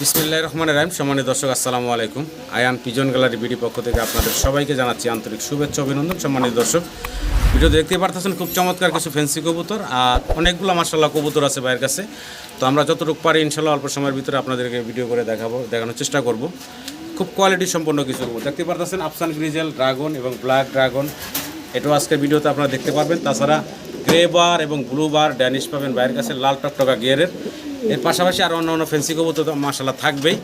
বিসমিল্লাহ রহমান রাহিম। সম্মানিত দর্শক, আসসালামু আলাইকুম। আয়ান পিজন গ্যালারি বিডি পক্ষ থেকে আপনাদের সবাইকে জানাচ্ছি আন্তরিক শুভেচ্ছা অভিনন্দন। সম্মানিত দর্শক, ভিডিও দেখতে পারতেছেন খুব চমৎকার কিছু ফেন্সি কবুতর আর অনেকগুলো মার্শাল্লাহ কবুতর আছে ভাইয়ের কাছে। তো আমরা যতটুকু পারি ইনশাল্লাহ অল্প সময়ের ভিতরে আপনাদেরকে ভিডিও করে দেখাবো, দেখানোর চেষ্টা করব। খুব কোয়ালিটি সম্পন্ন কিছু দেখতে পারতেছেন আফসান গ্রিজেল, ড্রাগন এবং ব্ল্যাক ড্রাগন। এটাও আজকের ভিডিওতে আপনারা দেখতে পারবেন। তাছাড়া গ্রে বার এবং ব্লু বার ড্যানিশ পাবেন বাইরের কাছে, লাল টকটকা গিয়ারের। এর পাশাপাশি আরও অন্য অন্য ফেন্সি কবুতর তো মাসাল্লাহ থাকবেই।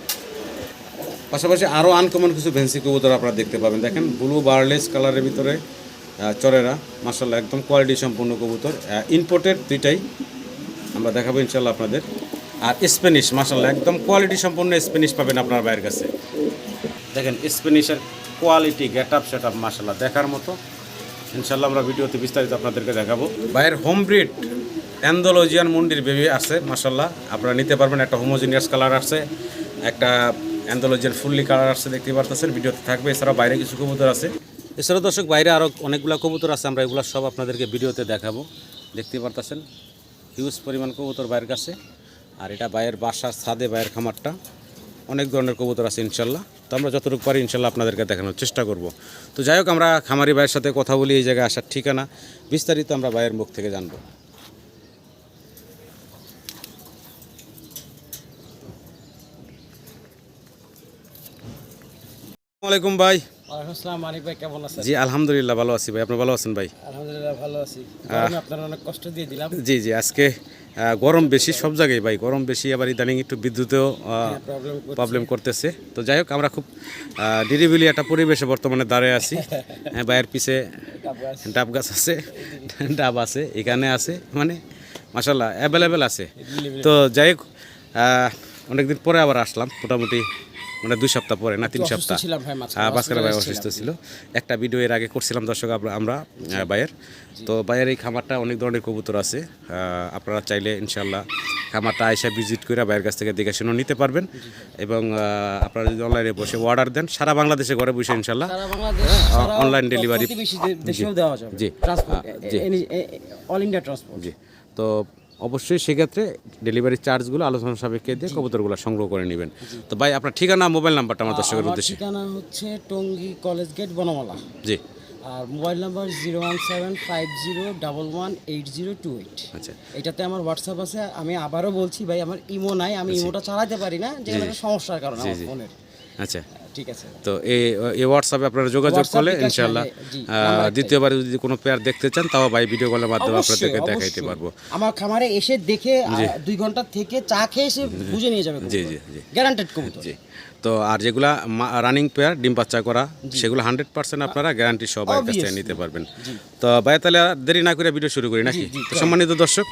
পাশাপাশি আরও আনকমন কিছু ফেন্সি কবুতর আপনারা দেখতে পাবেন। দেখেন, ব্লু বারলেস কালারের ভিতরে চরেরা। মাসাল্লাহ একদম কোয়ালিটি সম্পূর্ণ কবুতর। ইম্পোর্টেড দুইটাই। আমরা দেখাবো ইনশাল্লাহ আপনাদের। আর স্প্যানিশ মাসাল্লাহ একদম কোয়ালিটি সম্পূর্ণ স্প্যানিশ পাবেন আপনার বাইরের কাছে। দেখেন স্প্যানিশের quality get up set up মাসাল্লাহ দেখার মতো। ইনশাল্লাহ আমরা ভিডিওতে বিস্তারিত আপনাদেরকে দেখাবো। বাইরের হোম ব্রিড অ্যান্ডোলজিয়ান মুন্ডির বেবি আছে মাসাল্লাহ আপনারা নিতে পারবেন, একটা হোমোজিনিয়াস কালার আছে একটা অ্যান্ডোলজিয়ান ফুললি কালার আছে দেখতে পারতেছেন, ভিডিওতে থাকবে। এছাড়াও বাইরে কিছু কবুতর আছে। এছাড়াও দর্শক, বাইরে আরও অনেকগুলো কবুতর আছে, আমরা এগুলো সব আপনাদেরকে ভিডিওতে দেখাবো। দেখতে পারতেছেন হিউজ পরিমাণ কবুতর বাইরের কাছে। আর এটা বাইরের বাসার ছাদে বাইরের খামারটা। অনেক ধরনের কবুতর আছে ইনশাল্লাহ। তো আমরা যতটুকু পারি ইনশাল্লাহ আপনাদেরকে দেখানোর চেষ্টা করব। তো যাই হোক আমরা খামারি ভাইয়ের সাথে কথা বলি এই জায়গায় আসার ঠিকানা। বিস্তারিত আমরা ভাইয়ের মুখ থেকে জানব। আলাইকুম ভাই। ওয়ালাইকুম আসসালাম মানিক ভাই কেমন আছেন? জি আলহামদুলিল্লাহ ভালো আছি ভাই। আপনি ভালো আছেন ভাই? আলহামদুলিল্লাহ ভালো আছি। আপনার অনেক কষ্ট দিয়ে দিলাম। জি জি আজকে গরম বেশি সব জায়গায় ভাই গরম বেশি আবার ইদানিং একটু বিদ্যুতেও প্রবলেম প্রবলেম করতেছে। তো যাই হোক আমরা খুব নিরিবিলি একটা পরিবেশে বর্তমানে দাঁড়িয়ে আছি। হ্যাঁ, বাইরের পিছে ডাব গাছ। আছে ডাব আছে এখানে আছে মানে মাসাল্লাহ অ্যাভেলেবেল আছে। তো যাই হোক অনেকদিন পরে আবার আসলাম মোটামুটি মানে দুই সপ্তাহ পরে না তিন সপ্তাহ। ভাই হ্যাঁ, মাঝখানে ভাই অসুস্থ ছিল। একটা ভিডিও এর আগে করছিলাম দর্শক আমরা- ভাইয়ের তো ভাইয়ের এই খামারটা অনেক ধরনের কবুতর আছে। আপনারা চাইলে ইনশাল্লাহ খামারটা আয়সা ভিজিট করে ভাইয়ের কাছ থেকে দেখে শুনে নিতে পারবেন। এবং আপনারা যদি অনলাইনে বসে অর্ডার দেন সারা বাংলাদেশে ঘরে বসে ইনশাল্লাহ অনলাইন ডেলিভারি জি। জি। অল ইন্ডিয়া ট্রান্সপোর্ট জি। তো অবশ্যই সেক্ষেত্রে ডেলিভারি চার্জগুলো আলোচনা সাপেক্ষে দিয়ে কবুতরগুলো সংগ্রহ করে নেবেন। তো ভাই আপনার ঠিকানা মোবাইল নাম্বারটা আমার দর্শকের উদ্দেশ্যে। ঠিকানা হচ্ছে টঙ্গী কলেজ গেট বনমালা। জি। আর mobile number zero one seven five zero double one eight zero two eight আচ্ছা। এটাতে আমার হোয়াটসঅ্যাপ আছে আমি আবারও বলছি ভাই আমার ইমো নাই আমি ইমোটা চালাতে পারি না যে সমস্যার কারণে আমার ফোনের। আচ্ছা। ঠিক আছে। তো এই এই হোয়াটসঅ্যাপে আপনারা যোগাযোগ করলে ইনশাআল্লাহ ইনশাল্লাহ দ্বিতীয়বারে যদি কোনো পেয়ার দেখতে চান তাও ভাই ভিডিও কলের মাধ্যমে আপনাদেরকে দেখাইতে পারব। আমার খামারে এসে দেখে দুই ঘণ্টা থেকে চা খেয়ে এসে বুঝে নিয়ে যাবে জি জি জি। গ্যারান্টেড কবুতর। জি। তো আর যেগুলা রানিং পেয়ার ডিম বাচ্চা করা সেগুলো হান্ড্রেড পার্সেন্ট আপনারা গ্যারান্টি সহ ভাইয়ের কাছ থেকে নিতে পারবেন। তো ভাই তাহলে দেরি না করে ভিডিও শুরু করি নাকি? সম্মানিত দর্শক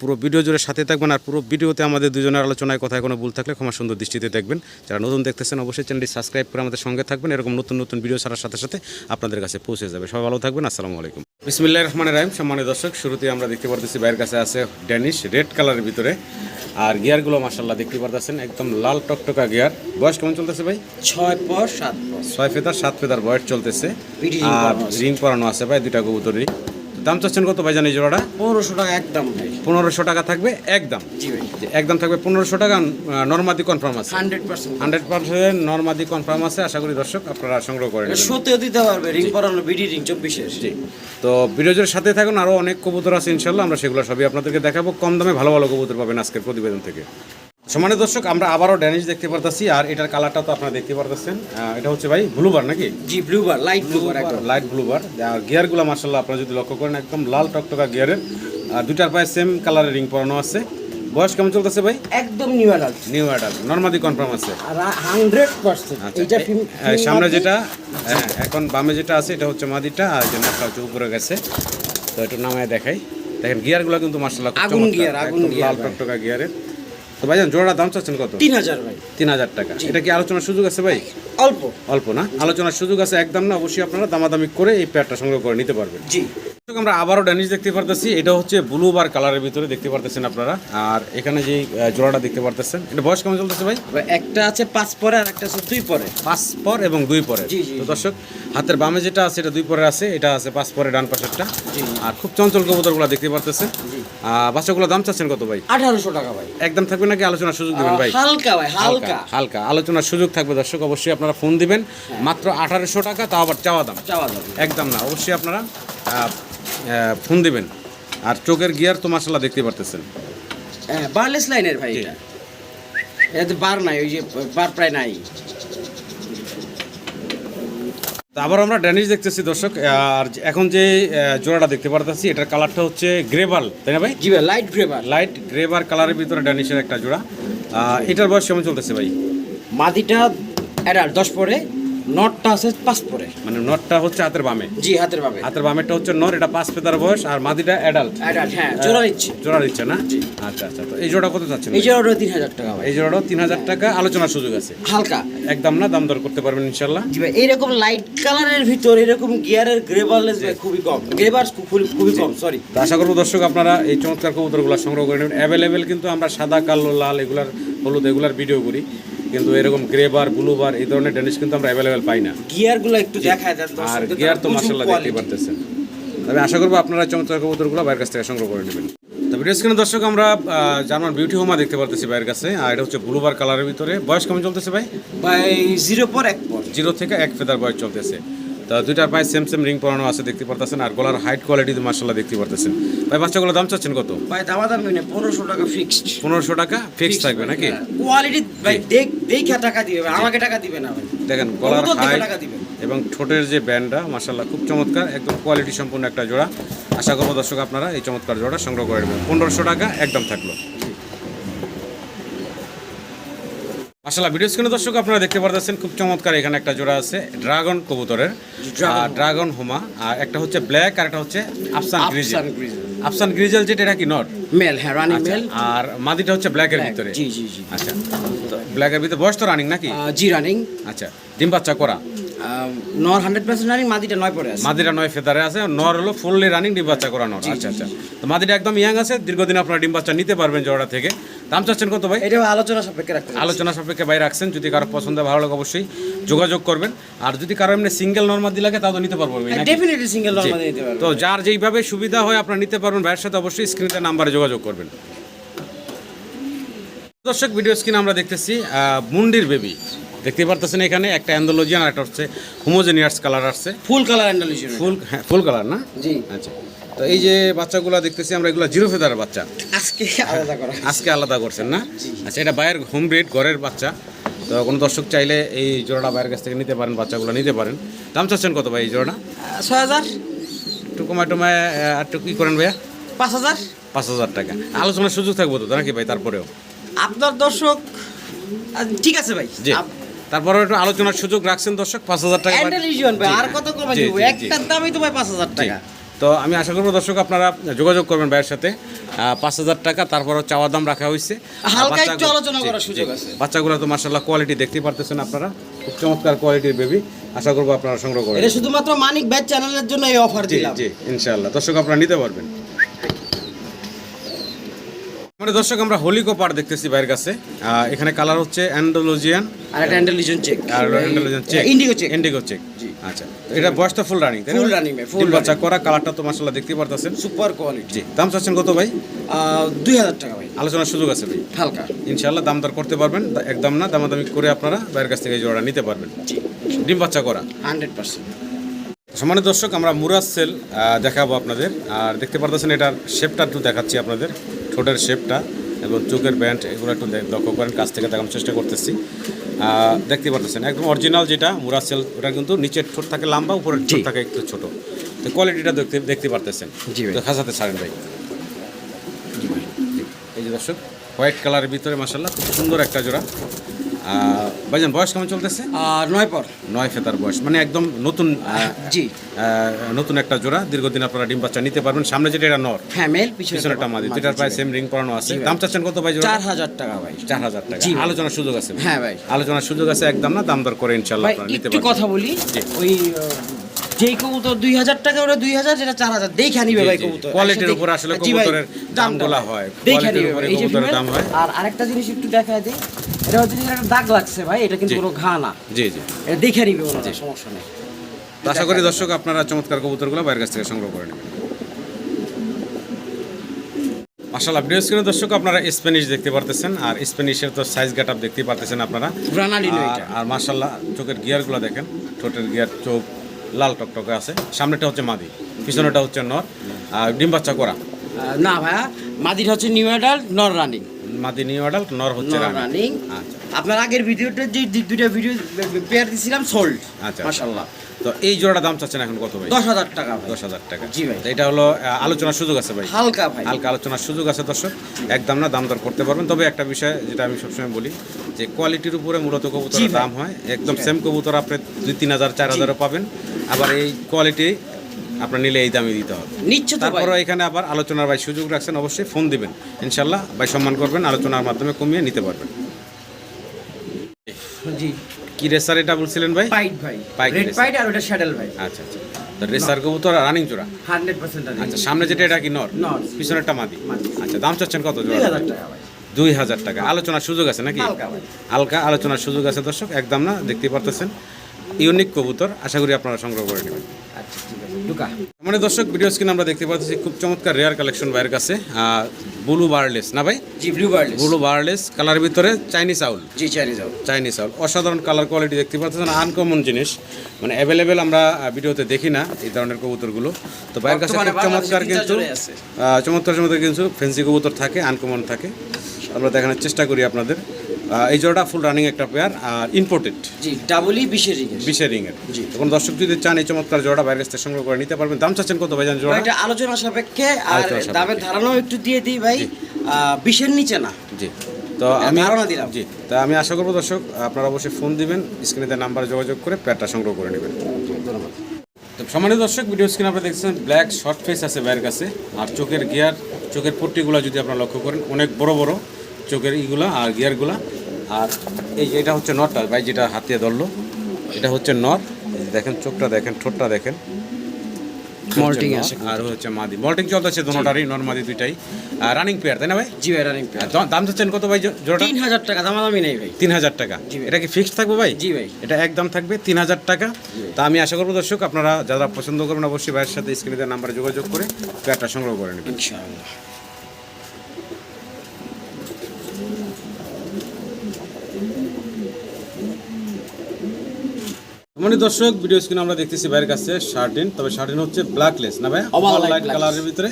পুরো ভিডিও জুড়ে সাথে থাকবেন আর পুরো ভিডিওতে আমাদের দুজনের আলোচনায় কথায় কোনো ভুল থাকলে ক্ষমা সুন্দর দৃষ্টিতে দেখবেন। যারা নতুন দেখতেছেন অবশ্যই চ্যানেলটি সাবস্ক্রাইব করে আমাদের সঙ্গে থাকবেন। এরকম নতুন নতুন ভিডিও ছাড়ার সাথে সাথে আপনাদের কাছে পৌঁছে যাবে। সবাই ভালো থাকবেন আসসালামু আলাইকুম। বিসমিল্লাহ রহমান রাহিম। সম্মানিত দর্শক শুরুতে আমরা দেখতে পারতেছি ভাইয়ের কাছে আছে ড্যানিশ রেড কালারের ভিতরে। আর গিয়ারগুলো মাসাল্লাহ দেখতে পারতেছেন একদম লাল টকটকা গিয়ার। বয়স কেমন চলতেছে ভাই? ছয় পর সাত ছয় ফেদার সাত ফেদার বয়স চলতেছে। আর রিং পরানো আছে ভাই দুইটা কবুতরই দাম চাচ্ছেন কত ভাই জানি জোড়াটা? পনেরোশো টাকা একদম ভাই। পনেরোশো টাকা থাকবে একদম। একদম থাকবে পনেরোশো টাকা নর্মাদি কনফার্ম আছে। Hundred percent. নর্মাদি কনফার্ম আছে আশা করি দর্শক আপনারা সংগ্রহ করেন সত্যিও দিতে পারবে রিং পরানো বিডি রিং চব্বিশের। জি। তো বিরোজের সাথে থাকুন আরও অনেক কবুতর আছে ইনশাল্লাহ আমরা সেগুলো সবই আপনাদেরকে দেখাবো। কম দামে ভালো ভালো কবুতর পাবেন আজকের প্রতিবেদন থেকে। সমানে দর্শক আমরা আবারও ড্যানিশ দেখতে পারতেছি আর এটার কালারটা তো আপনারা দেখতে পারতেছেন। এটা হচ্ছে ভাই ব্লুবার নাকি? জি blue bar light blue bar একদম। লাইট ব্লুবার আর গিয়ারগুলো মার্শাল্লাহ আপনারা যদি লক্ষ্য করেন একদম লাল টকটকা গিয়ারের আর দুটার পায়ে সেম কালারের রিং পরানো আছে। বয়স কেমন চলতেছে ভাই? একদম নিউ অ্যাডাল্ট নিউ অ্যাডাল নর্মাদি কনফার্ম আছে। আর হান্ড্রেড পার্সেন্ট আচ্ছা, এইটা এ- হ্যাঁ, সামনে যেটা হ্যাঁ, এখন বামে যেটা আছে এটা হচ্ছে মাদিটা আর যে নাকটা হচ্ছে উপরে গেছে। তো একটু নামায় দেখাই। দেখেন গিয়ারগুলো কিন্তু মার্শাল্লাহ আগুন গিয়ার আগুন gear লাল টকটকা গিয়ারের তো ভাইজান জোড়া দাম চাচ্ছেন কত? তিন হাজার ভাই। তিন হাজার টাকা। এটা কি আলোচনার সুযোগ আছে ভাই? অল্প। অল্প না? আলোচনার সুযোগ আছে একদম না। অবশ্যই আপনারা দামাদামি করে এই প্যাডটা সংগ্রহ করে নিতে পারবেন। জি। আমরা আবারও ড্যানিশ দেখতে পারতেছি। এটা হচ্ছে ব্লু বার কালারের ভিতরে দেখতে পারতেছেন আপনারা। আর এখানে যে জোড়াটা দেখতে পারতেছেন। এটা বয়স কেমন চলতেছে ভাই? একটা আছে পাঁচ পরে আর একটা আছে দুই পরে। পাঁচ পর এবং দুই পরে। তো দর্শক হাতের বামে যেটা আছে এটা দুই পরে আছে এটা আছে পাঁচ পরে ডান পাশেরটা। আর খুব চঞ্চল কবুতরগুলো দেখতে পারতেছেন। আহ, বাচ্চাগুলোর দাম চাচ্ছেন কত ভাই? আঠারোশো টাকা ভাই। একদম থাকবে নাকি আলোচনার সুযোগ দিবেন ভাই? হালকা ভাই হালকা হালকা। আলোচনার সুযোগ থাকবে দর্শক অবশ্যই আপনারা ফোন দিবেন। মাত্র আঠারোশো টাকা তাও আবার চাওয়া দাম। চাওয়া দাম। একদম না অবশ্যই আপনারা ফোন দিবেন। আর চোখের গিয়ার তো মাসাল্লাহ দেখতে পারতেছেন। হ্যাঁ বারলেস লাইনের ভাই। এটা। বার নাই ওই যে বার প্রায় নাই। আবার আমরা ড্যানিশ দেখতেছি দর্শক আর এখন যে জোড়াটা দেখতে পারতেছি এটার কালারটা হচ্ছে গ্রেবাল তাই না ভাই? জি ভাই লাইট গ্রেভার লাইট গ্রেবার কালারের ভিতরে ড্যানিশের একটা জোড়া। এটার বয়স কেমন চলতেছে ভাই? মাদিটা অ্যাডাল্ট দশ পরে। নটটা আছে পাঁচ পরে। মানে নটটা হচ্ছে হাতের বামে। জি হাতের পাবে হাতের বামেরটা হচ্ছে নর এটা পাঁচ পেতার বয়স আর মাদিটা অ্যাডাল্ট অ্যাডাল্ট হ্যাঁ জোড়া নিচ্ছে। জোড়া দিচ্ছে না? আচ্ছা আচ্ছা তো এই জোড়া কত চাচ্ছেন? এই জোড়াটা তিন হাজার টাকা এই জোড়াটাও তিন হাজার টাকা আলোচনার সুযোগ আছে। হালকা। একদম না দাম দর করতে পারবেন ইনশাল্লাহ জি ভাই এইরকম লাইট কালারের ভিতর এরকম গিয়ারের গ্রেভারলেস ভাই খুবই কম। গ্রেভার খুবই কম সরি তো আশা করব দর্শক আপনারা এই চমৎকার কবুতরগুলো সংগ্রহ করে নেবেন। অ্যাভেলেবেল কিন্তু আমরা সাদা কালো লাল এগুলার হলুদ এগুলার ভিডিও করি। কিন্তু এরকম গ্রে বার ব্লু বার এই ধরনের ড্যানিস কিন্তু আমরা অ্যাভেলেবেল পাই না। গিয়ারগুলো একটু দেখায় দেন আর গিয়ার তো মাসাল্লাহ দেখতে পারতেছেন। তবে আশা করব আপনারা চমৎকার কবুতরগুলো বাইরের কাছ থেকে সংগ্রহ করে নেবেন। তো ভিডিও স্ক্রিনে দর্শক আমরা জার্মান বিউটি হোমা দেখতে পারতেছি বাইরের কাছে আর এটা হচ্ছে ব্লু বার কালারের ভিতরে। বয়স কেমন চলতেছে ভাই? ভাই জিরো পর এক পর জিরো থেকে এক ফেদার বয়স চলতেছে। তা দুইটার পায়ে সেম সেম রিং পরানো আছে দেখতে পারতেছেন আর গলার হাইট কোয়ালিটি তো মাসাল্লাহ দেখতে পারতেছেন। ভাই বাচ্চাগুলোর দাম চাচ্ছেন কত? ভাই দামা দাম নেই পনেরোশো টাকা ফিক্সড পনেরোশো টাকা ফিক্সড থাকবে নাকি? কোয়ালিটি ভাই দেখ দেখে টাকা দিবে আমাকে টাকা দিবে না ভাই। দেখেন গলার হাইট। এবং ঠোঁটের যে ব্যান্ডটা মাসাল্লাহ খুব চমৎকার একদম কোয়ালিটি সম্পূর্ণ একটা জোড়া। আশা করব দর্শক আপনারা এই চমৎকার জোড়া সংগ্রহ করে নেবেন। পনেরোশো টাকা একদম থাকল। মাসাল্লাহ ভিডিও স্ক্রিনে দর্শক আপনারা দেখতে পারতেছেন খুব চমৎকার এখানে একটা জোড়া আছে ড্রাগন কবুতরের ড্রাগন হোমা আর একটা হচ্ছে ব্ল্যাক আর একটা হচ্ছে আফসান গ্রিজেল আফসান গ্রিজেল। যেটা এটা কি নট মেল হ্যাঁ রানিং মেল আর মাদিটা হচ্ছে ব্ল্যাকের ভিতরে। জি জি জি। আচ্ছা তো ব্ল্যাকের ভিতরে বয়স তো রানিং নাকি? জি রানিং আচ্ছা ডিম বাচ্চা করা। নর হান্ড্রেড পার্সেন্ট রানিং মাদিটা নয় পরে আছে। মাদিরা নয় ফেদারে আছে নর হলো ফুললি রানিং ডিম বাচ্চা করা নর। আচ্ছা আচ্ছা। তো মাদিরা একদম ইয়াং আছে দীর্ঘদিন আপনারা ডিম বাচ্চা নিতে পারবেন জোড়া থেকে। দাম চাচ্ছেন কত ভাই? এটা আলোচনা সাপেক্ষে রাখতে আলোচনা সাপেক্ষে বাইরে রাখছেন যদি কারও পছন্দ ভালো লাগে অবশ্যই যোগাযোগ করবেন। আর যদি কারও এমনি সিঙ্গেল দিলাকে তাও তো নিতে পারব নাকি? ডেফিনেটলি সিঙ্গেল নিতে পারবে। তো যার যেইভাবে সুবিধা হয় আপনারা নিতে পারবেন। ভাইয়ের সাথে অবশ্যই স্ক্রিনে নাম্বারে যোগাযোগ করবেন। দর্শক ভিডিও স্ক্রিন আমরা দেখতেছি মুন্ডির বেবি দেখতে পারতেছেন এখানে একটা অ্যান্ডোলজিয়ান আর একটা হচ্ছে হোমোজেনিয়াস কালার আসছে। ফুল কালার অ্যান্ডোলজিয়ান ফুল হ্যাঁ ফুল কালার না? জি। আচ্ছা। তো এই যে বাচ্চাগুলো দেখতেছি আমরা এগুলো জিরো ফেদারের বাচ্চা। আজকে আলাদা করা। আজকে আলাদা করছেন না? আচ্ছা এটা বাইরের হোম ব্রিড ঘরের বাচ্চা। তো কোনো দর্শক চাইলে এই জোড়াটা বাইরের কাছ থেকে নিতে পারেন বাচ্চাগুলো নিতে পারেন। দাম চাচ্ছেন কত ভাই এই জোড়াটা? ছয় হাজার। একটু কমায় টমায় আর একটু কী করেন ভাইয়া? পাঁচ হাজার। পাঁচ হাজার টাকা। আলোচনার সুযোগ থাকব তো নাকি ভাই তারপরেও? আপনার দর্শক ঠিক আছে ভাই। জি। তারপরে একটু আলোচনার সুযোগ রাখছেন দর্শক পাঁচ হাজার টাকা আর কত কমে। একটার দামই তো ভাই পাঁচ হাজার টাকা। তো আমি আশা করব দর্শক আপনারা যোগাযোগ করবেন ভাইয়ের সাথে। পাঁচ হাজার টাকা তারপরও চাওয়ার দাম রাখা হয়েছে। আর হালকা একটু বাচ্চাগুলো- আলোচনা করার সুযোগ আছে। বাচ্চাগুলো তো মার্শাল্লাহ কোয়ালিটি দেখতে পারতেছেন আপনারা। খুব চমৎকার কোয়ালিটির বেবি আশা করব আপনারা সংগ্রহ করেন। শুধুমাত্র মানিক ব্যাট চ্যানেলের জন্য এই অফার জি দিলাম। জি ইনশাআল্লাহ। দর্শক আপনারা নিতে পারবেন। মানে দর্শক আমরা হোলি কপার দেখতেছি বাইরের কাছে। এখানে কালার হচ্ছে অ্যান্ডোলজিয়ান। আর একটা অ্যান্ডালিশন চেক আর Andalusian check indigo check indigo check জি। আচ্ছা এটা বয়স তো ফুল রানিং Full running ভাই, ফুল বাচ্চা করা কালারটা তো মার্শাল্লাহ দেখতে পারতেছেন। সুপার কোয়ালিটি জি দাম চাচ্ছেন কত ভাই? দুই হাজার টাকা ভাই। আলোচনার সুযোগ আছে ভাই। হালকা। ইনশাআল্লাহ দাম দর করতে পারবেন একদম না দামাদামি করে আপনারা বাইরের কাছ থেকে এই জোড়া নিতে পারবেন। জি। ডিম বাচ্চা করা। Hundred percent. সম্মানিত দর্শক আমরা মুরাজ সেল দেখাবো আপনাদের। আর দেখতে পারতেছেন এটার শেপটা একটু দেখাচ্ছি আপনাদের। ঠোঁটের শেপটা এবং চোখের ব্যান্ড এগুলো একটু লক্ষ্য করেন কাছ থেকে দেখানোর চেষ্টা করতেছি। দেখতে পারতেছেন একদম অরিজিনাল যেটা মুরা সেল ওটা কিন্তু নিচের ঠোঁট থাকে লম্বা উপরের ঠোঁট থাকে একটু ছোট। তো কোয়ালিটিটা দেখতে দেখতে পারতেছেন। জি ভাই। তো খাসাতে ছাড়েন ভাই। এই যে দর্শক হোয়াইট কালারের ভিতরে মাসাল্লাহ খুব সুন্দর একটা জোড়া। ভাইজান বয়স কেমন চলতেছে? আর নয় পর। নয় ফেতার বয়স মানে একদম নতুন জি। নতুন একটা জোড়া দীর্ঘদিন আপনারা ডিম বাচ্চা নিতে পারবেন। সামনে যেটা এটা নর। হ্যাঁ মেল পিছনে একটা মাদি যেটার প্রায় সেম রিং করানো আছে। দাম চাচ্ছেন কত ভাই জোড়া চার হাজার টাকা ভাই। চার হাজার টাকা। আলোচনার সুযোগ আছে। হ্যাঁ ভাই। আলোচনার সুযোগ আছে একদম না দাম দর করে ইনশাল্লাহ নিতে একটু পারবেন। কথা বলি। ওই যেই কবুতর দুই হাজার টাকা ওটা দুই হাজার যেটা চার হাজার দেখে নিবে ভাই কবুতর। কোয়ালিটির উপর আসলে কবুতরের দামটা দামগুলা হয় দেখে নিবে এই যে দাম হয়। আর আরেকটা জিনিস একটু দেখা দিই। এটা হচ্ছে একটা দাগ লাগছে ভাই এটা কিন্তু কোনো ঘা না। জি জি। এটা দেখে নিবে ওনারা সমস্যা নেই। আশা করি দর্শক আপনারা চমৎকার কবুতরগুলো বাইরের কাছ থেকে সংগ্রহ করে নেবেন। মাসাল্লাহ ভিডিও স্ক্রিনে দর্শক আপনারা স্প্যানিশ দেখতে পারতেছেন আর স্প্যানিশের তো সাইজ গেট আপ দেখতে পারতেছেন আপনারা। আর মাসাল্লাহ চোখের গিয়ারগুলো দেখেন। ঠোঁটের গিয়ার চোখ লাল টকটকে আছে। সামনেটা হচ্ছে মাদি, পিছনেটা হচ্ছে নর। আর ডিম বাচ্চা করা? না ভাইয়া, মাদিটা হচ্ছে নিউ অ্যাডাল্ট, নর রানিং। নর হচ্ছে রানিং। আচ্ছা। আপনার আগের ভিডিওতে যে দুইটা ভিডিও পেয়ার দিছিলাম সোল্ড আচ্ছা। তো এই জোড়াটা দাম চাচ্ছেন এখন কত ভাই? দশ হাজার টাকা দশ হাজার টাকা। জি ভাই। এটা হলো আলোচনার সুযোগ আছে ভাই। হালকা ভাই। হালকা আলোচনার সুযোগ আছে দর্শক। একদম না দাম দর করতে পারবেন। তবে একটা বিষয় যেটা আমি সবসময় বলি যে কোয়ালিটির উপরে মূলত কবুতরের দাম হয়। একদম সেম কবুতর আপনি দুই তিন হাজার চার হাজারও পাবেন। আবার এই কোয়ালিটি আপনার নিলে এই দামে দিতে হবে। তো তারপরে এখানে আবার আলোচনার ভাই সুযোগ রাখছেন অবশ্যই ফোন দিবেন। ইনশাল্লাহ ভাই সম্মান করবেন আলোচনার মাধ্যমে কমিয়ে নিতে পারবেন। জি। কি রেসার এটা বলছিলেন ভাই? পাইট ভাই। পাইট রেড পাইট আর ওটা শ্যাডেল ভাই। আচ্ছা আচ্ছা। তো রেসার কবুতর রানিং জোড়া? হান্ড্রেড পার্সেন্ট আচ্ছা সামনে যেটা এটা কি নর? নর। পিছনেরটা মাদি। মাদি। আচ্ছা দাম চাচ্ছেন কত জোড়া? হাজার টাকা ভাই। দুই হাজার টাকা। আলোচনার সুযোগ আছে নাকি? হালকা আলোচনার সুযোগ আছে দর্শক একদম না দেখতে পারতেছেন। ইউনিক কবুতর আশা করি আপনারা সংগ্রহ করে নেবেন। আচ্ছা ঠিক আছে। ঢুকা মানে দর্শক ভিডিও স্ক্রিন আমরা দেখতে পাচ্ছি খুব চমৎকার রেয়ার কালেকশন বাইরের কাছে। ব্লু বার্লেস না ভাই? জি blue barless blue barless colour ভিতরে চাইনিজ আউল জি চাইনিজ যাও চাইনিজ আউল অসাধারণ কালার কোয়ালিটি দেখতে পাচ্ছেন আনকমন জিনিস। মানে অ্যাভেলেবেল আমরা ভিডিওতে দেখি না এই ধরনের কবুতরগুলো। তো বাইরের কাছে খুব চমৎকার কিন্তু চমৎকার চমৎকার কিন্তু ফেন্সি কবুতর থাকে আনকমন থাকে। আমরা দেখানোর চেষ্টা করি আপনাদের। এই জোড়াটা ফুল রানিং একটা পেয়ার আর ইম্পোর্টেড জি ডাবলই বিশের রিংয়ের বিশের রিংয়ের জি। তখন দর্শক যদি চান এই চমৎকার জোড়া বাইরের কাছ থেকে সংগ্রহ করে নিতে পারবেন। দাম চাচ্ছেন কত ভাই জান জোড়া? এটা আলোচনা সাপেক্ষে আর। দামের ধারণাও একটু দিয়ে দিই ভাই। বিশের নিচে না। জি। তো আমি ধারণা দিলাম। জি। তা আমি আশা করব দর্শক আপনারা অবশ্যই ফোন দিবেন স্ক্রিনে দেওয়া নাম্বারে যোগাযোগ করে প্যাডটা সংগ্রহ করে নেবেন। ধন্যবাদ। তো সম্মানিত দর্শক ভিডিও স্ক্রিনে আপনারা দেখছেন ব্ল্যাক শর্ট ফেস আছে বাইরের কাছে আর চোখের গিয়ার চোখের পট্টিগুলো যদি আপনারা লক্ষ্য করেন অনেক বড় বড় চোখের ইগুলা আর গিয়ারগুলা আর এই যে এটা হচ্ছে নটটা ভাই যেটা হাতিয়ে ধরলো এটা হচ্ছে নট দেখেন চোখটা দেখেন ঠোঁটটা দেখেন। আছে। আর হচ্ছে মাদি। মল্টিং চলতেছে দোনোটারই নর মাদি দুইটাই। রানিং পেয়ার তাই না ভাই? জি ভাই রানিং দাম- চাচ্ছেন কত ভাই জোড়াটা? তিন হাজার টাকা দামাদামি নেই ভাই। তিন হাজার টাকা। এটা কি থাকবে ভাই? জি ভাই। এটা একদম থাকবে তিন হাজার টাকা। তা আমি আশা করব দর্শক আপনারা যারা পছন্দ করবেন অবশ্যই ভাইয়ের সাথে স্ক্রিনে নাম্বারে যোগাযোগ করে সংগ্রহ করে নেবেন। ইনশাআল্লাহ। মানে দর্শক ভিডিও স্ক্রিনে আমরা দেখতেছি ভাইয়ের কাছে শার্টিন তবে শার্টিন হচ্ছে ব্ল্যাকলেস না ভাই Oval লাইট কালারের ভিতরে।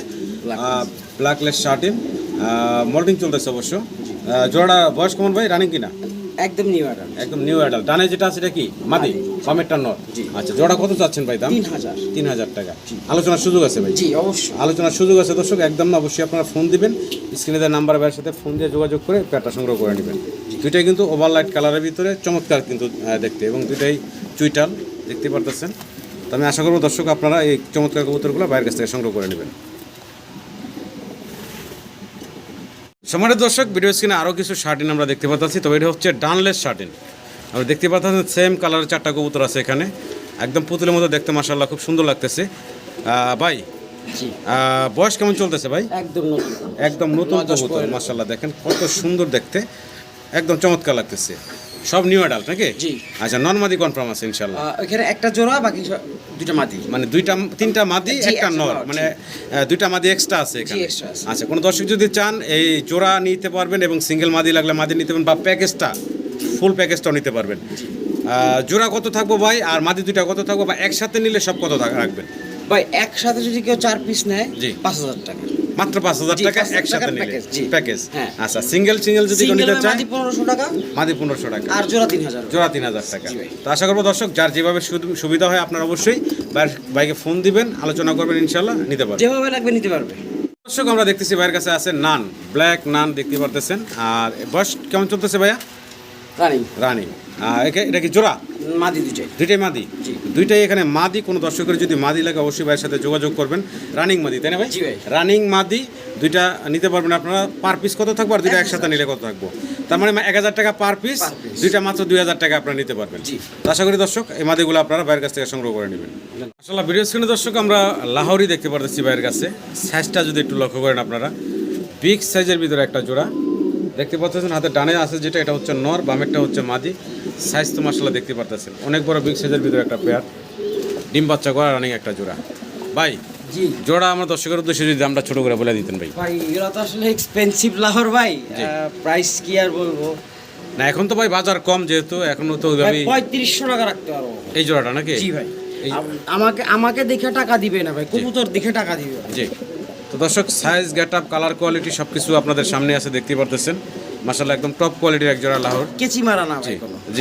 ব্ল্যাকলেস শার্টিন। মল্টিং চলতেছে অবশ্য। জোড়াটা বয়স কেমন ভাই? রানিং কিনা? একদম নিউ অ্যাডাল্ট একদম নিউ অ্যাডাল ডানে যেটা আছে এটা কি? মাদি বামেরটা নর। আচ্ছা জোড়া কত চাচ্ছেন ভাই দাম? তিন হাজার তিন হাজার টাকা আলোচনার সুযোগ আছে ভাই? জি অবশ্যই। আলোচনার সুযোগ আছে দর্শক একদম না অবশ্যই আপনারা ফোন দিবেন স্ক্রিনে দেওয়া নাম্বার ভাইয়ের সাথে ফোন দিয়ে যোগাযোগ করে প্যাডটা সংগ্রহ করে নেবেন। দুইটাই কিন্তু ওভার লাইট কালারের ভিতরে চমৎকার কিন্তু দেখতে এবং দুইটাই চুইটাল দেখতে পারতেছেন। তো আমি আশা করব দর্শক আপনারা এই চমৎকার কবুতরগুলো বাইরের কাছ থেকে সংগ্রহ করে নেবেন। সমানের দর্শক ভিডিও স্ক্রিনে আরও কিছু শার্টিন আমরা দেখতে পাচ্ছি। তবে এটা হচ্ছে ডানলেস শার্টিন। আমরা দেখতে পাচ্ছি সেম কালারের চারটা কবুতর আছে এখানে। একদম পুতুলের মতো দেখতে মাসাল্লাহ খুব সুন্দর লাগতেছে। ভাই বয়স কেমন চলতেছে ভাই? একদম নতুন। একদম নতুন কবুতর মাসাল্লাহ দেখেন কত সুন্দর দেখতে। একদম চমৎকার লাগতেছে। সব নিউ অ্যাডাল্ট নাকি? জি। আচ্ছা নর্মাদি কনফার্ম আছে ইনশাল্লাহ এখানে একটা জোড়া বাকি দুইটা মাদি। মানে দুইটা তিনটা মাদি একটা নর মানে দুইটা মাদি এক্সট্রা আছে এখানে। আচ্ছা কোনো দর্শক যদি চান এই জোড়া নিতে পারবেন এবং সিঙ্গেল মাদি লাগলে মাদি নিতে পারবেন বা প্যাকেজটা ফুল প্যাকেজটাও নিতে পারবেন। জোড়া কত থাকব ভাই? আর মাদি দুইটা কত থাকব? বা একসাথে নিলে সব কত রাখবেন? ভাই একসাথে যদি কেউ চার পিস নেয় জি। পাঁচ হাজার টাকা। মাত্র পাঁচ হাজার টাকা একসাথে নিলে। প্যাকেজ। আচ্ছা সিঙ্গেল সিঙ্গেল যদি নিতে মাটি পনেরোশো টাকা মাদি পনেরোশো টাকা। আর জোড়া তিন হাজার। জোড়া তিন হাজার টাকা। তো আশা করব দর্শক যার যেভাবে সুবিধা হয় আপনার অবশ্যই বাইকে ফোন দিবেন আলোচনা করবেন ইনশাল্লাহ নিতে পারবেন। যেভাবে লাগবে নিতে পারবে। দর্শক আমরা দেখতেছি ভাইয়ের কাছে আছে নান ব্ল্যাক নান দেখতে পারতেছেন। আর বয়স কেমন চলতেছে ভাইয়া? রানিং। রানি। এটা কি জোড়া? মাদি দুইটাই। দুইটাই মাদি? দুইটাই এখানে মাদি কোনো দর্শকের যদি মাদি লাগে অবশ্যই ভাইয়ের সাথে যোগাযোগ করবেন। রানিং মাদি তাই না ভাই? রানিং মাদি দুইটা নিতে পারবেন আপনারা। পার পিস কত থাকব আর দুইটা একসাথে নিলে কত থাকব? তার মানে এক হাজার টাকা পার পিস দুইটা মাত্র দুই হাজার টাকা আপনারা নিতে পারবেন। আশা করি দর্শক এই মাদিগুলো আপনারা ভাইয়ের কাছ থেকে সংগ্রহ করে নেবেন। আসলে ভিডিও স্ক্রিনে দর্শক আমরা লাহোরি দেখতে পারতেছি ভাইয়ের কাছে। সাইজটা যদি একটু লক্ষ্য করেন আপনারা বিগ সাইজের ভিতরে একটা জোড়া। দেখতে পাচ্ছেন হাতে ডানে আছে যেটা এটা হচ্ছে নর বামেরটা হচ্ছে মাদি। সাইজ তো মাসাল্লাহ দেখতে পারতেছেন। অনেক বড় বিগ সাইজের ভিতরে একটা পেয়ার ডিম বাচ্চা করা রানিং একটা জোড়া। ভাই জি। জোড়া আমার দর্শকের উদ্দেশ্যে যদি দামটা ছোট করে বলে দিতেন ভাই। ভাই এগুলো তো আসলে এক্সপেন্সিভ লাহোর ভাই। প্রাইস কি আর বলব? না এখন তো ভাই বাজার কম যেহেতু এখনও তো ভাই ওইভাবেই পঁয়ত্রিশশো টাকা রাখতে পারব। এই জোড়াটা নাকি? জি ভাই। আমাকে আমাকে দেখে টাকা দিবে না ভাই কবুতর দেখে টাকা দিবে। জি। তো দর্শক size get up colour quality সব কিছু আপনাদের সামনে আছে দেখতে পারতেছেন। মাসাল্লাহ একদম টপ কোয়ালিটির এক জোড়া লাহোর। কেচি মারা না।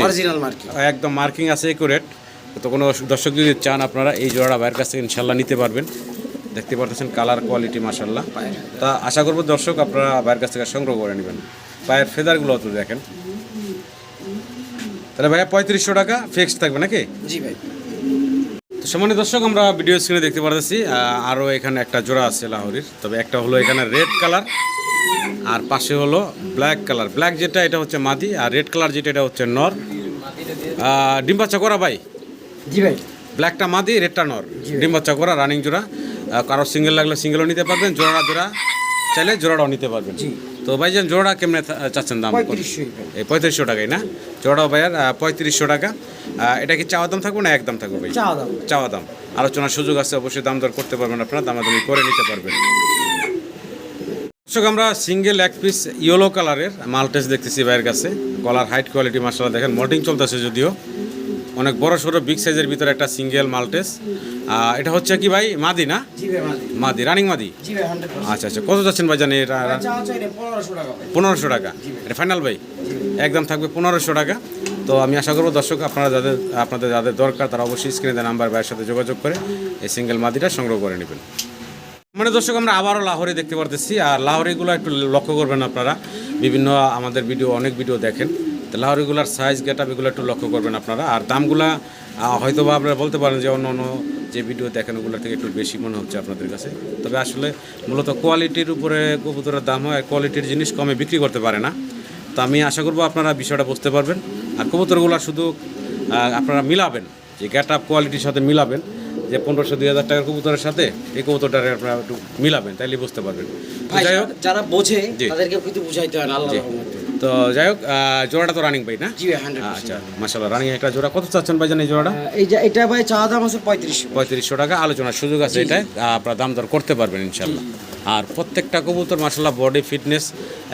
অরিজিনাল মার্কেট একদম মার্কিং আছে একুরেট তো কোনো দর্শক যদি চান আপনারা এই জোড়াটা ভাইয়ের কাছ থেকে ইনশাল্লাহ নিতে পারবেন। দেখতে পারতেছেন কালার কোয়ালিটি মাসাল্লাহ তা আশা করব দর্শক আপনারা ভাইয়ের কাছ থেকে সংগ্রহ করে নেবেন। পায়ের ফেদারগুলো অত দেখেন। তাহলে ভাইয়া পঁয়ত্রিশশো টাকা ফিক্সড থাকবে নাকি? জি ভাই। সম্মানিত দর্শক আমরা ভিডিও স্ক্রিনে দেখতে পারতেছি আরও এখানে একটা জোড়া আছে লাহোরির। তবে একটা হলো এখানে রেড কালার আর পাশে হলো ব্ল্যাক কালার ব্ল্যাক যেটা এটা হচ্ছে মাদি আর রেড কালার যেটা এটা হচ্ছে নর। ডিম বাচ্চা করা ভাই? জি ভাই। ব্ল্যাকটা মাদি রেডটা নর। ডিম বাচ্চা করা রানিং জোড়া। কারও সিঙ্গেল লাগলে সিঙ্গেলও নিতে পারবেন জোড়া জোড়া চাইলে জোড়াটাও নিতে পারবেন। জি। তো ভাইজান জোড়া কেমনে চাচ্ছেন দাম? এই পঁয়ত্রিশশো টাকাই না? জোড়াও ভাইয়ার পঁয়ত্রিশশো টাকা। এটা কি চাওয়া দাম থাকবে না একদম থাকবে ভাই চাওয়া দাম। আলোচনার সুযোগ আছে অবশ্যই দাম দর করতে পারবেন আপনারা দামাদামি করে নিতে পারবেন। দর্শক আমরা সিঙ্গেল এক পিস ইয়েলো কালারের মালটেস দেখতেছি ভাইয়ের কাছে। গলার হাইট কোয়ালিটি মাসালা দেখেন মল্টিং চলতেছে যদিও। অনেক বড় সড়ো বিগ সাইজের ভিতরে একটা সিঙ্গেল মালটেস এটা হচ্ছে কি ভাই? মাদি না? মাদি। রানিং মাদি? আচ্ছা আচ্ছা। কত যাচ্ছেন ভাই জানি এটা? পনেরোশো টাকা এটা ফাইনাল ভাই? একদম থাকবে পনেরোশো টাকা। তো আমি আশা করব দর্শক আপনারা যাদের আপনাদের যাদের দরকার তারা অবশ্যই স্ক্রিনে নাম্বার ভাইয়ের সাথে যোগাযোগ করে এই সিঙ্গেল মাদিটা সংগ্রহ করে নেবেন। মানে দর্শক আমরা আবারও লাহোরে দেখতে পারতেছি। আর লাহোরিগুলো একটু লক্ষ্য করবেন আপনারা। বিভিন্ন আমাদের ভিডিও অনেক ভিডিও দেখেন। তো লাহোরিগুলার সাইজ গেট এগুলো একটু লক্ষ্য করবেন আপনারা। আর দামগুলা হয়তো বা আপনারা বলতে পারেন যে অন্য অন্য যে ভিডিও দেখেন ওগুলোর থেকে একটু বেশি মনে হচ্ছে আপনাদের কাছে। তবে আসলে মূলত কোয়ালিটির উপরে কবুতরের দাম হয় কোয়ালিটির জিনিস কমে বিক্রি করতে পারে না। তো আমি আশা করব আপনারা বিষয়টা বুঝতে পারবেন। আর কবুতরগুলো শুধু আপনারা মিলাবেন যে গ্যাট আপ কোয়ালিটির সাথে মিলাবেন যে পনেরোশো দুই হাজার টাকার কবুতরের সাথে এই কবুতরটা আপনারা একটু মিলাবেন তাইলে বুঝতে পারবেন। যাই হোক। যারা বোঝে। তাদেরকে কিন্তু বুঝাইতে হয় আল্লাহ তো যাই হোক জোড়াটা তো রানিং ভাই না? জি ভাই আচ্ছা মাসাল্লাহ রানিং একটা জোড়া। কত চাচ্ছেন ভাইজান এই জোড়াটা? এই যে এটা ভাই চা দাম আছে পঁয়ত্রিশশো পঁয়ত্রিশশো টাকা আলোচনার সুযোগ আছে এটা আপনারা দাম দর করতে পারবেন ইনশাল্লাহ আর প্রত্যেকটা কবুতর মাসাল্লাহ বডি ফিটনেস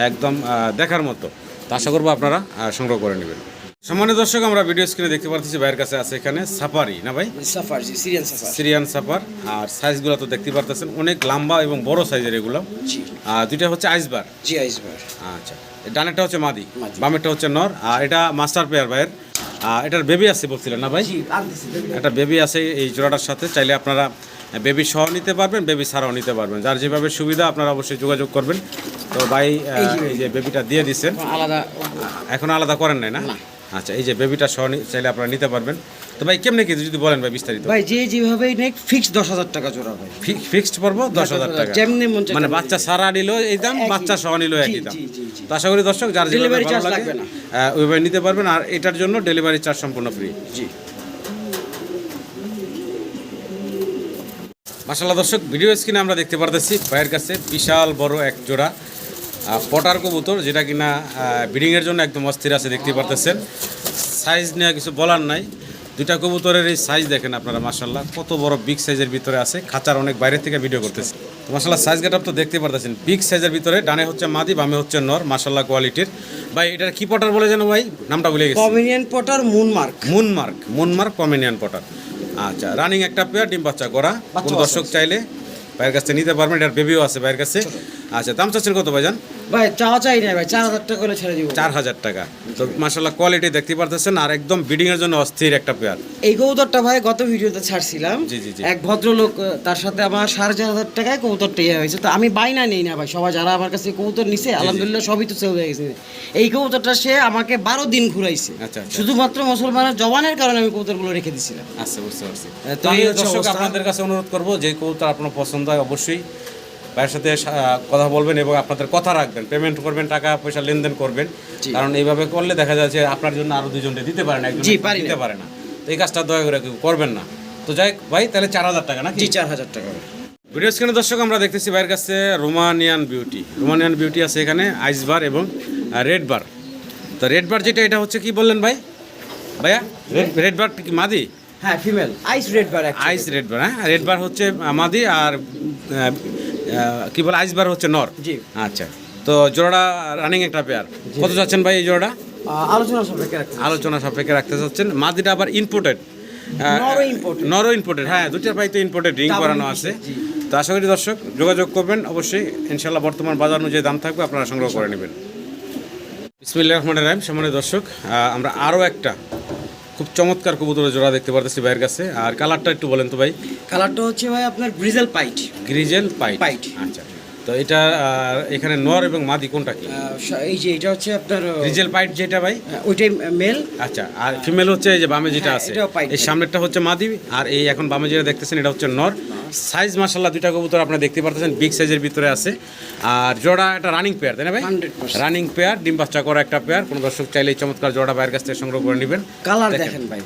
একদম দেখার মতো। তা আশা করব আপনারা সংগ্রহ করে নেবেন। সম্মানিত দর্শক আমরা ভিডিও স্ক্রিনে দেখতে পাচ্ছি ভাইয়ের কাছে আছে এখানে সাফারি না ভাই? সাফার জি সিরিয়ান সাফার সিরিয়ান সাফার আর সাইজগুলো তো দেখতে পারতেছেন অনেক লম্বা এবং বড় সাইজের এগুলো। জি। আর দুইটা হচ্ছে আইসবার জি আইসবার আচ্ছা ডানেরটা হচ্ছে মাদি। বামেরটা হচ্ছে নর আর এটা মাস্টার পেয়ার ভাইয়ের। আর এটার বেবি আছে বলছিলেন না ভাই? একটা বেবি আছে এই জোড়াটার সাথে চাইলে আপনারা বেবি সহ নিতে পারবেন বেবি ছাড়াও নিতে পারবেন। যার যেভাবে সুবিধা আপনারা অবশ্যই যোগাযোগ করবেন। তো ভাই এই যে বেবিটা দিয়ে দিচ্ছেন আলাদা এখন আলাদা করেন নাই না। আচ্ছা এই যে বেবিটা সহ চাইলে আপনারা নিতে পারবেন। তো ভাই কেমনে কি যদি বলেন ভাই বিস্তারিত? ভাই যে যেভাবে নেক ফিক্সড দশ হাজার টাকা জোড়া ভাই। ফিক্সড পড়ব দশ হাজার টাকা। যেমনি মন মানে বাচ্চা সারা নিল এই দাম বাচ্চা সহ নিল একই দাম। তো আশা করি দর্শক যার ডেলিভারি লাগে লাগবে না। ওইভাবে নিতে পারবেন। আর এটার জন্য ডেলিভারি চার্জ সম্পূর্ণ ফ্রি জি। মাসাল্লাহ দর্শক ভিডিও স্ক্রিনে আমরা দেখতে পারতেছি ভাইয়ের কাছে বিশাল বড় এক জোড়া। পটার কবুতর যেটা কিনা ব্রিডিংয়ের জন্য একদম অস্থির আছে দেখতে পারতেছেন। সাইজ নিয়ে কিছু বলার নাই। দুটা কবুতরের এই সাইজ দেখেন আপনারা মাসাল্লাহ কত বড় বিগ সাইজের ভিতরে আছে। খাঁচার অনেক বাইরে থেকে ভিডিও করতেছে। তো মাসাল্লাহ সাইজ গেট তো দেখতে পারতেছেন। বিগ সাইজের ভিতরে ডানে হচ্ছে মাদি বামে হচ্ছে নর মাসাল্লাহ কোয়ালিটির ভাই এটার কি পটার বলে যেন ভাই? নামটা ভুলে গেছি। কমিনিয়ান পটার মুনমার্ক মুনমার্ক মুনমার্ক কমিনিয়ান পটার আচ্ছা রানিং একটা পেয়ার ডিম বাচ্চা করা কোনো দর্শক চাইলে ভাইয়ের কাছে নিতে পারবেন। এটার বেবিও আছে ভাইয়ের কাছে। আচ্ছা দাম চাচ্ছেন কত ভাইজান? ভাই চা চাই না ভাই চার হাজার টাকা করে ছেড়ে দিব। চার হাজার টাকা। তো মাসাল্লাহ কোয়ালিটি দেখতে পারতেছেন আর একদম বিডিং এর জন্য অস্থির একটা পেয়ার এই কবুতরটা ভাই গত ভিডিওতে ছাড়ছিলাম। জি, জি, জি। এক ভদ্রলোক তার সাথে আমার সাড়ে চার হাজার টাকায় কবুতরটা ইয়ে হয়েছে। তো আমি বাইনা নেই না ভাই সবাই যারা আমার কাছে কবুতর নিছে আলহামদুলিল্লাহ সবই তো সেল হয়ে গেছে। এই কবুতরটা সে আমাকে বারো দিন ঘুরাইছে। আচ্ছা, আচ্ছা। শুধুমাত্র মুসলমানের জবানের কারণে আমি কবুতরগুলো রেখে দিছিলাম। আচ্ছা বুঝতে পারছি। তো তো আমি দর্শক আপনাদের কাছে অনুরোধ করব যে কবুতর আপনার পছন্দ হয় অবশ্যই ভাইয়ের সাথে কথা বলবেন এবং আপনাদের কথা রাখবেন। পেমেন্ট করবেন টাকা পয়সা লেনদেন করবেন। কারণ এইভাবে করলে দেখা যাচ্ছে আপনার জন্য আরও দুজনকে দিতে পারে না একজন দিতে পারে না। তো এই কাজটা দয়া করে কেউ করবেন না। তো যাই ভাই তাহলে চার হাজার টাকা না জি চার হাজার টাকা। ভিডিও স্ক্রিনে দর্শক আমরা দেখতেছি ভাইয়ের কাছে রোমানিয়ান বিউটি রোমানিয়ান বিউটি আছে এখানে আইস বার এবং রেড বার তো রেড বার যেটা এটা হচ্ছে কি বললেন ভাই? ভাইয়া? রেড রেড বার কি মাদি? হ্যাঁ female ice red bar ice red bar হ্যাঁ? রেড বার হচ্ছে মাদি আর কি বলে আইস বার হচ্ছে নর। জি। আচ্ছা তো জোড়াটা রানিং একটা পেয়ার কত চাচ্ছেন ভাই এই জোড়াটা? আলোচনা সাপেক্ষে রাখতে আলোচনা সাপেক্ষে রাখতে চাচ্ছেন মাদিটা আবার ইম্পোর্টেড নরও ইম্পোর্টেড হ্যাঁ দুটার পাই তো ইম্পোর্টেড রিং করানো আছে। তো আশা করি দর্শক যোগাযোগ করবেন। অবশ্যই ইনশাল্লাহ বর্তমান বাজার অনুযায়ী দাম থাকবে আপনারা সংগ্রহ করে নেবেন। বিসমিল্লাহ রহমান রাহিম। সম্মানিত দর্শক আমরা আরও একটা খুব চমৎকার কবুতরের জোড়া দেখতে পারতেছি ভাইয়ের কাছে। আর কালারটা একটু বলেন তো ভাই। কালারটা হচ্ছে ভাই আপনার grizzle pied grizzle pied pied. আচ্ছা। তো এটা এখানে নর এবং মাদি কোনটা কি? এই যে এটা হচ্ছে আপনার আহ, গ্রিজেল পাইট যেটা ভাই? ওইটাই মেল আচ্ছা আর ফিমেল হচ্ছে এই যে বামে যেটা হ্যাঁ, আছে। এই সামনেরটা হচ্ছে মাদি আর এই এখন বামে যেটা দেখতেছেন এটা হচ্ছে নর। সাইজ মাসাল্লাহ দুইটা কবুতর আপনারা দেখতে পারতেছেন বিগ সাইজের ভিতরে আছে। আর জোড়া একটা রানিং পেয়ার তাই না ভাই? রানিং পেয়ার ডিম বাচ্চা করা একটা পেয়ার কোনো দর্শক চাইলে চমৎকার জোড়া বাইরের কাছ থেকে সংগ্রহ করে নেবেন। কালার। দেখেন। ভাই।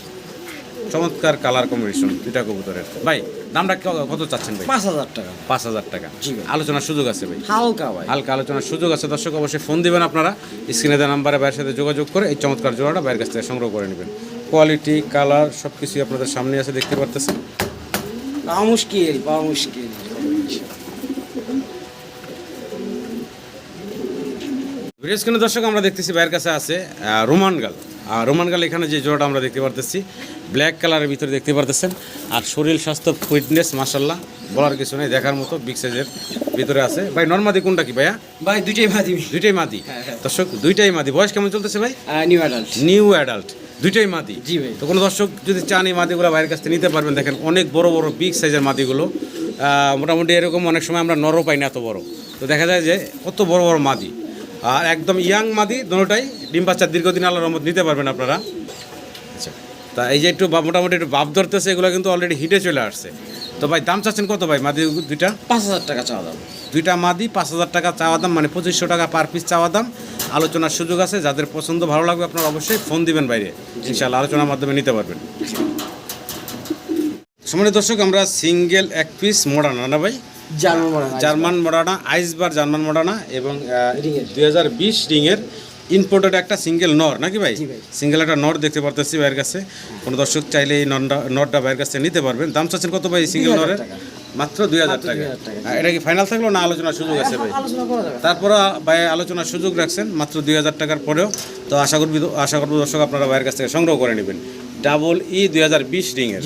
চমৎকার কালার কম্বিনেশন দুইটা কবুতরের। ভাই দামটা কত চাচ্ছেন ভাই? পাঁচ হাজার টাকা। পাঁচ হাজার টাকা। আলোচনার সুযোগ আছে ভাই। হালকা ভাই। হালকা আলোচনার সুযোগ আছে। দর্শক অবশ্যই ফোন দিবেন আপনারা। স্ক্রিনে দেওয়া নাম্বারে বাইরের সাথে যোগাযোগ করে এই চমৎকার জোড়াটা বাইরের কাছ থেকে সংগ্রহ করে নেবেন। কোয়ালিটি কালার সব কিছুই আপনাদের সামনে আছে দেখতে পারতেছেন। পাওয়া মুশকিল পাওয়া মুশকিল। ভিডিও স্ক্রিনে দর্শক আমরা দেখতেছি বাইরের কাছে আছে রোমান গাল। আর রোমান গাল এখানে যে জোড়াটা আমরা দেখতে পারতেছি ব্ল্যাক কালারের ভিতরে দেখতে পারতেছেন। আর শরীর স্বাস্থ্য ফিটনেস মাসাল্লাহ বলার কিছু নেই দেখার মতো বিগ সাইজের ভিতরে আছে। ভাই নর্মাদি কোনটা কি ভাইয়া? ভাই দুইটাই মাদি। দুইটাই মাদি? দর্শক দুইটাই মাদি। বয়স কেমন চলতেছে ভাই? নিউ অ্যাডাল্ট নিউ অ্যাডাল্ট দুইটাই মাদি। জি ভাই। তো কোনো দর্শক যদি চান এই মাদিগুলো বাইরের কাছ থেকে নিতে পারবেন দেখেন অনেক বড় বড় বিগ সাইজের মাদিগুলো। মোটামুটি এরকম অনেক সময় আমরা নরও পাই না এত বড়। তো দেখা যায় যে কত বড় বড় মাদি। আর একদম ইয়াং মাদি দুটোটাই ডিম বাচ্চার দীর্ঘদিন আল্লাহর রহমত নিতে পারবেন আপনারা। আচ্ছা তা এই যে একটু মোটামুটি একটু বাপ ধরতেছে এগুলো কিন্তু অলরেডি হিটে চলে আসছে। তো ভাই দাম চাচ্ছেন কত ভাই মাদি দুইটা? পাঁচ হাজার টাকা চাওয়া দাম। দুইটা মাদি পাঁচ হাজার টাকা চাওয়া দাম মানে পঁচিশশো টাকা পার পিস চাওয়া দাম। আলোচনার সুযোগ আছে যাদের পছন্দ ভালো লাগবে আপনারা অবশ্যই ফোন দিবেন বাইরে। ইনশাল্লাহ আলোচনার মাধ্যমে নিতে পারবেন। সমানের দর্শক আমরা সিঙ্গেল এক পিস মোড়ানা না ভাই? জার্মান মোড়ানা আইসবার জার্মান মোড়ানা এবং। দুই হাজার বিশ রিংয়ের ইম্পোর্টেড একটা সিঙ্গেল নর নাকি ভাই? সিঙ্গেল একটা নর দেখতে পারতেছি ভাইয়ের কাছে। কোনো দর্শক চাইলে এই নরটা নরটা ভাইয়ের কাছে নিতে পারবেন। দাম চাচ্ছেন কত ভাই সিঙ্গেল নরের? মাত্র দুই হাজার টাকা। 2000 টাকা। আর এটা কি ফাইনাল থাকল না আলোচনার সুযোগ আছে ভাই? তারপরে ভাই আলোচনার সুযোগ রাখছেন মাত্র দুই হাজার টাকার পরেও। তো আশা করবি আশা করব দর্শক আপনারা ভাইয়ের কাছ থেকে সংগ্রহ করে নেবেন। ডাবল ই দুই হাজার বিশ রিংয়ের।